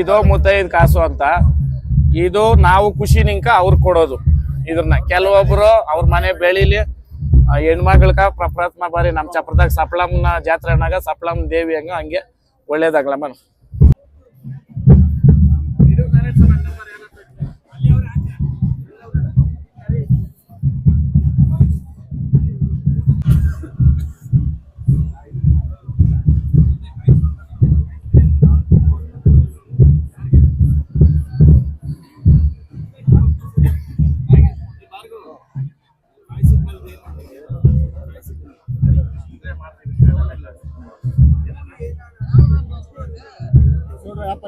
ಇದು ಮುತ್ತೈದ್ ಕಾಸು ಅಂತ. ಇದು ನಾವು ಖುಷಿ ನಿಂಕ ಅವ್ರಿಗೆ ಕೊಡೋದು. ಇದನ್ನ ಕೆಲವೊಬ್ರು ಅವ್ರ ಮನೆ ಬೆಳಿಲಿ ಹೆಣ್ಮಕ್ಳಕ ಪ್ರಪ್ರಥಮ ಬಾರಿ ನಮ್ಮ ಚಪ್ರದಾಗ ಸಪ್ಲಮ್ನ ಜಾತ್ರೆ ಅನ್ನಾಗ ಸಪ್ಲಮ್ ದೇವಿ ಹಂಗ, ಹಂಗೆ ಒಳ್ಳೇದಾಗ್ಲಮ್ಮ.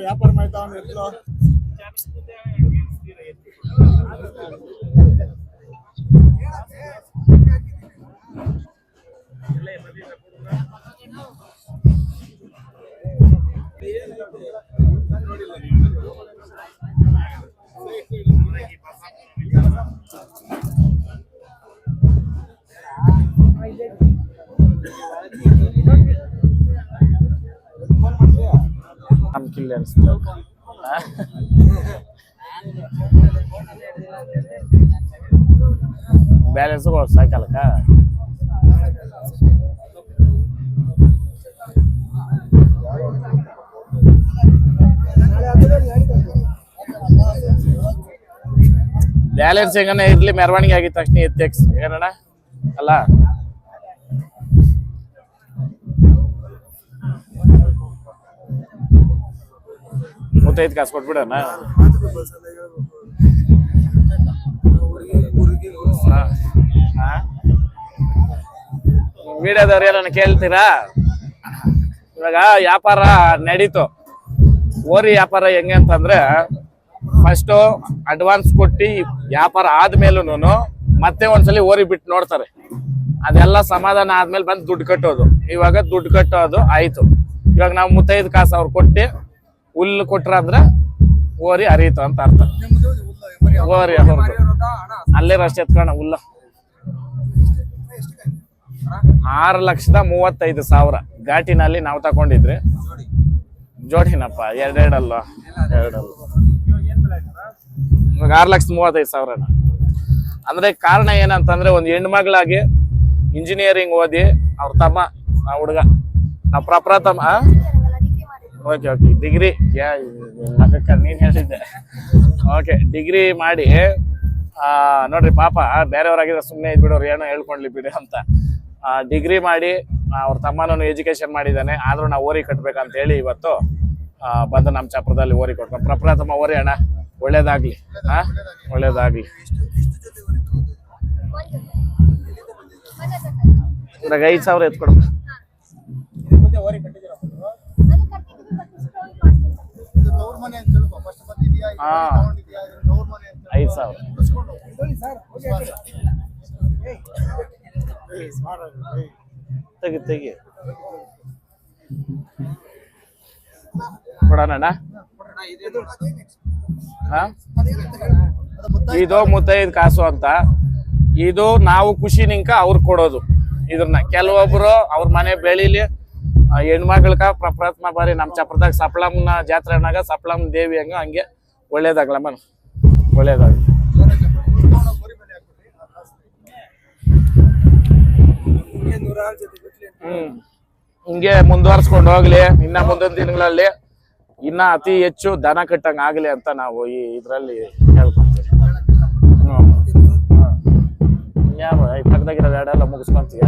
వ్యాపారం అవుతా ఉంది ఎట్లా Thank you. ಕಿಲ್ಲಿ ಅನಿಸ್ತು ಬ್ಯಾಲೆನ್ಸ್ ಸಾಯಂಕಾಲಕ್ಕ ಬ್ಯಾಲೆನ್ಸ್ ಹೆಂಗನ ಇರ್ಲಿ ಮೆರವಣಿಗೆ ಆಗಿದ ತಕ್ಷಣ ಎತ್ತೆಕ್ಸ್ ಏನಣ್ಣ? ಅಲ್ಲ? ಮುತ್ತೈದು ಕಾಸು ಕೊಟ್ಬಿಡೋಣ? ವಿಡಿಯೋದವ್ರು ಏನನ್ನ ಕೇಳ್ತೀರಾ? ಇವಾಗ ವ್ಯಾಪಾರ ನಡೀತು. ಓರಿ ವ್ಯಾಪಾರ ಹೆಂಗೆ ಅಂತಂದ್ರೆ ಫಸ್ಟು ಅಡ್ವಾನ್ಸ್ ಕೊಟ್ಟು ವ್ಯಾಪಾರ ಆದ್ಮೇಲೂ ಮತ್ತೆ ಒಂದ್ಸಲಿ ಓರಿ ಬಿಟ್ಟು ನೋಡ್ತಾರೆ. ಅದೆಲ್ಲ ಸಮಾಧಾನ ಆದ್ಮೇಲೆ ಬಂದು ದುಡ್ಡು ಕಟ್ಟೋದು. ಇವಾಗ ದುಡ್ಡು ಕಟ್ಟೋದು ಆಯ್ತು. ಇವಾಗ ನಾವು ಮುತ್ತೈದು ಕಾಸು ಅವ್ರು ಕೊಟ್ಟು ಹುಲ್ಲು ಕೊಟ್ರ ಅಂದ್ರೆ ಓರಿ ಹರಿಯಿತು ಅಂತ ಅರ್ಥ. ಓರಿ ಹೊರತು ಅಲ್ಲೇ ರಶ್ ಎತ್ಕೋಣ ಹುಲ್ಲ. ಆರು ಲಕ್ಷದ ಮೂವತ್ತೈದು ಸಾವಿರ. ಘಾಟಿನಲ್ಲಿ ನಾವು ತಗೊಂಡಿದ್ರಿ. ಜೋಡಿನಪ್ಪ, ಎರಡೆರಡಲ್ಲ? ಎರಡಲ್ಲ. ಇವಾಗ ಆರು ಲಕ್ಷದ ಮೂವತ್ತೈದು ಸಾವಿರ ಅಂದ್ರೆ ಕಾರಣ ಏನಂತಂದ್ರೆ ಒಂದು ಹೆಣ್ಮಗಳಾಗಿ ಇಂಜಿನಿಯರಿಂಗ್ ಓದಿ ಅವ್ರ ತಮ್ಮ, ಆ ಹುಡುಗ. ನಾವು ಪ್ರಪ್ರಥಮ ಓಕೆ ಓಕೆ ಡಿಗ್ರಿ ನೀನ್ ಹೇಳಿದ್ದೆ ಓಕೆ ಡಿಗ್ರಿ ಮಾಡಿ ನೋಡ್ರಿ ಪಾಪ, ಬೇರೆಯವ್ರಾಗಿದ್ರೆ ಸುಮ್ಮನೆ ಇದ್ಬಿಡೋರು ಏನೋ ಹೇಳ್ಕೊಂಡ್ಲಿ ಬಿಡಿ ಅಂತ. ಡಿಗ್ರಿ ಮಾಡಿ ಅವ್ರ ತಮ್ಮನೂ ಎಜುಕೇಶನ್ ಮಾಡಿದ್ದಾನೆ, ಆದ್ರೂ ನಾವು ಓರಿ ಕಟ್ಬೇಕಂತ ಹೇಳಿ ಇವತ್ತು ಬಂದು ನಮ್ಮ ಚಾಪುರದಲ್ಲಿ ಓರಿ ಕೊಟ್ಕೊಂಡು, ಪ್ರಪ್ರಥಮ ಓರಿ ಅಣ್ಣ, ಒಳ್ಳೇದಾಗ್ಲಿ ಹಾ ಒಳ್ಳೇದಾಗ್ಲಿ. ಐದು ಸಾವಿರ ಎತ್ಕೊಡು. ಹಾ. ಐದು ಸಾವಿರ. ತಿಳ್ಕೊಂಡು ಸರ್ ತೆಗಿ ತೆಗಿ. ಕೊಡೋಣ ಹಾ? ಇದು ಮುತ್ತೈದು ಕಾಸು ಅಂತ. ಇದು ನಾವು ಖುಷಿ ನಿಂಕ ಅವ್ರು ಕೊಡೋದು. ಇದ್ರನ್ನ. ಕೆಲವೊಬ್ರು ಅವ್ರ ಮನೆ ಬೆಳಿಲಿ ಹೆಣ್ಮಕ್ಳಕ ಪ್ರಪ್ರಥಮ ಬಾರಿ ನಮ್ಮ ಚಪ್ರದಾಗ ಸಪ್ಲಮ್ನ ಜಾತ್ರೆ ಅನ್ನಾಗ ಸಪ್ಲಮ್ ದೇವಿ ಹಂಗ ಹಂಗೆ ಒಳ್ಳೇದಾಗ್ಲಮ್ಮ. ಒಳ್ಳೇದಾಗ್ಲಿ. ಹ್ಮ್. ಹಿಂಗೆ ಮುಂದುವರ್ಸ್ಕೊಂಡು ಹೋಗ್ಲಿ, ಇನ್ನ ಮುಂದಿನ ದಿನಗಳಲ್ಲಿ ಇನ್ನ ಅತಿ ಹೆಚ್ಚು ದನ ಕಟ್ಟಂಗ ಆಗ್ಲಿ ಅಂತ ನಾವು ಈ ಇದ್ರಲ್ಲಿ ಹೇಳ್ಕೊಂತೀವಿ. ಪಕ್ಕದಾಗಿರೋ ಎರಡೆಲ್ಲ ಮುಗಿಸ್ಕೊಂತೀಯ?